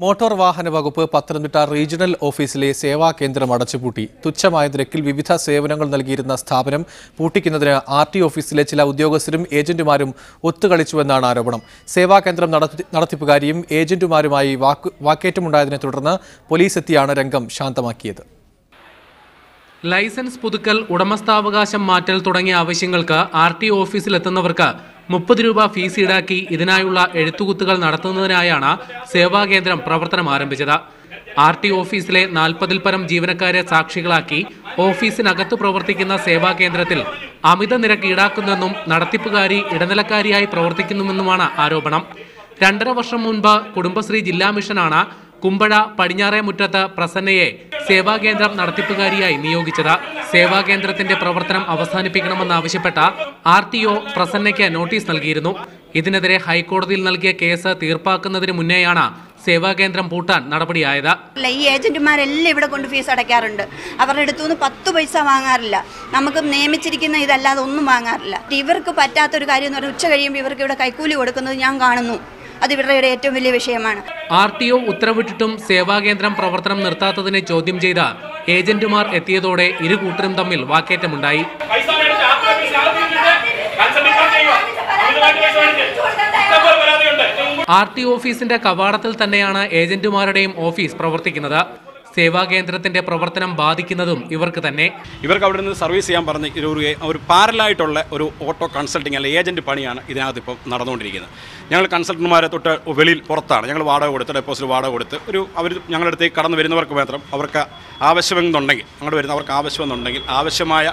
Motor വാഹന വകുപ്പ് Pathanamthitta regional ഓഫീസിലെ സേവാ കേന്ദ്രം അടച്ചുപൂട്ടി. തുച്ഛമായ നിരക്കിൽ വിവിധ സേവനങ്ങൾ നൽകിയിരുന്ന സ്ഥാപനം പൂട്ടിക്കുന്നതിന് ആർ ടി ഓഫീസിലെ ചില ഉദ്യോഗസ്ഥരും ഏജന്റുമാരും ഒത്തുകളിച്ചുവെന്നാണ് ആരോപണം. സേവാ കേന്ദ്രം നടത്തിപ്പുകാരിയും ഏജന്റുമാരുമായി വാക്കു വാക്കേറ്റമുണ്ടായതിനെ തുടർന്ന് പോലീസ് എത്തിയാണ് രംഗം ശാന്തമാക്കിയത്. ലൈസൻസ് പുതുക്കൽ ഉടമസ്ഥാവകാശം മാറ്റൽ തുടങ്ങിയ ആവശ്യങ്ങൾക്ക് ആർ ടി ഓഫീസിലെത്തുന്നവർക്ക് മുപ്പത് രൂപ ഫീസ് ഈടാക്കി ഇതിനായുള്ള എഴുത്തുകുത്തുകൾ നടത്തുന്നതിനായാണ് സേവാകേന്ദ്രം പ്രവർത്തനം ആരംഭിച്ചത്. ആർ ടി ഓഫീസിലെ നാൽപ്പതിൽ പരം ജീവനക്കാരെ സാക്ഷികളാക്കി ഓഫീസിനകത്തു പ്രവർത്തിക്കുന്ന സേവാകേന്ദ്രത്തിൽ അമിത നിരക്ക് ഈടാക്കുന്നെന്നും നടത്തിപ്പുകാരി ഇടനിലക്കാരിയായി പ്രവർത്തിക്കുന്നുവെന്നുമാണ് ആരോപണം. രണ്ടര വർഷം മുൻപ് കുടുംബശ്രീ ജില്ലാ മിഷനാണ് കുമ്പഴ പടിഞ്ഞാറേ മുറ്റത്ത് പ്രസന്നയെ സേവാകേന്ദ്രം നടത്തിപ്പുകാരിയായി നിയോഗിച്ചത്. സേവാകേന്ദ്രത്തിന്റെ പ്രവർത്തനം അവസാനിപ്പിക്കണമെന്നാവശ്യപ്പെട്ട ആർ ടി ഒ പ്രസന്നയ്ക്ക് നോട്ടീസ് നൽകിയിരുന്നു. ഇതിനെതിരെ ഹൈക്കോടതിയിൽ നൽകിയ കേസ് തീർപ്പാക്കുന്നതിന് മുന്നേയാണ് സേവാകേന്ദ്രം പൂട്ടാൻ നടപടിയായത്. അല്ല ഈ ഏജന്റുമാരെല്ലാം ഇവിടെ കൊണ്ട് ഫീസ് അടയ്ക്കാറുണ്ട്. അവരുടെ അടുത്തു നിന്ന് പത്ത് പൈസ വാങ്ങാറില്ല. നമുക്ക് നിയമിച്ചിരിക്കുന്ന ഇതല്ലാതെ ഒന്നും വാങ്ങാറില്ല. ഇവർക്ക് പറ്റാത്ത ഒരു കാര്യം എന്ന് പറഞ്ഞാൽ ഉച്ച കഴിയുമ്പോൾ ഇവർക്ക് ഇവിടെ കൈക്കൂലി കൊടുക്കുന്നത് ഞാൻ കാണുന്നു. അത് ഇവരുടെ ഏറ്റവും വലിയ വിഷയമാണ്. ആർ ടി ഒ ഉത്തരവിട്ടിട്ടും സേവാകേന്ദ്രം പ്രവർത്തനം നിർത്താത്തതിനെ ചോദ്യം ചെയ്ത ഏജന്റുമാർ എത്തിയതോടെ ഇരു കൂട്ടരും തമ്മിൽ വാക്കേറ്റമുണ്ടായി. ആർ ടി ഓഫീസിന്റെ കവാടത്തിൽ തന്നെയാണ് ഏജന്റുമാരുടെയും ഓഫീസ് പ്രവർത്തിക്കുന്നത്. സേവാകേന്ദ്രത്തിന്റെ പ്രവർത്തനം ബാധിക്കുന്നതും ഇവർക്ക് തന്നെ. ഇവർക്ക് അവിടെ നിന്ന് സർവീസ് ചെയ്യാൻ പറഞ്ഞ ഒരു ഒരു- പാരലായിട്ടുള്ള ഒരു ഓട്ടോ കൺസൾട്ടിങ് അല്ലെങ്കിൽ ഏജന്റ് പണിയാണ് ഇതിനകത്ത് ഇപ്പോൾ നടന്നുകൊണ്ടിരിക്കുന്നത്. ഞങ്ങൾ കൺസൾട്ടന്മാരെ തൊട്ട് വെളിയിൽ പുറത്താണ്. ഞങ്ങൾ വാടക കൊടുത്ത് ഡെപ്പോസിറ്റ് വാടക കൊടുത്ത് ഒരു അവർ ഞങ്ങളുടെ അടുത്തേക്ക് കടന്നു വരുന്നവർക്ക് മാത്രം അവർക്ക് ആവശ്യമെന്നുണ്ടെങ്കിൽ ഞങ്ങൾ വരുന്നവർക്ക് ആവശ്യമെന്നുണ്ടെങ്കിൽ ആവശ്യമായ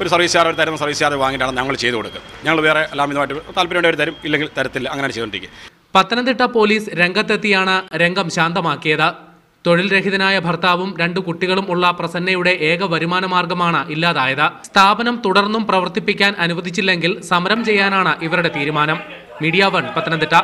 ഒരു സർവീസ് ചാർജ് തരുന്ന സർവീസ് ചാർജ് വാങ്ങിയിട്ടാണ് ഞങ്ങൾ ചെയ്തു കൊടുക്കുക. ഞങ്ങൾ വേറെ എല്ലാം ഇതുമായിട്ട് താല്പര്യമുള്ളവർ തരും ഇല്ലെങ്കിൽ തരത്തില്ല. അങ്ങനെ ചെയ്തുകൊണ്ടിരിക്കുക. പത്തനംതിട്ട പോലീസ് രംഗത്തെത്തിയാണ് രംഗം ശാന്തമാക്കിയത്. തൊഴിൽ രഹിതനായ ഭർത്താവും രണ്ടു കുട്ടികളും ഉള്ള പ്രസന്നയുടെ ഏക വരുമാന മാർഗമാണ് ഇല്ലാതായത്. സ്ഥാപനം തുടർന്നും പ്രവർത്തിപ്പിക്കാൻ അനുവദിച്ചില്ലെങ്കിൽ സമരം ചെയ്യാനാണ് ഇവരുടെ തീരുമാനം. Media One Pathanamthitta.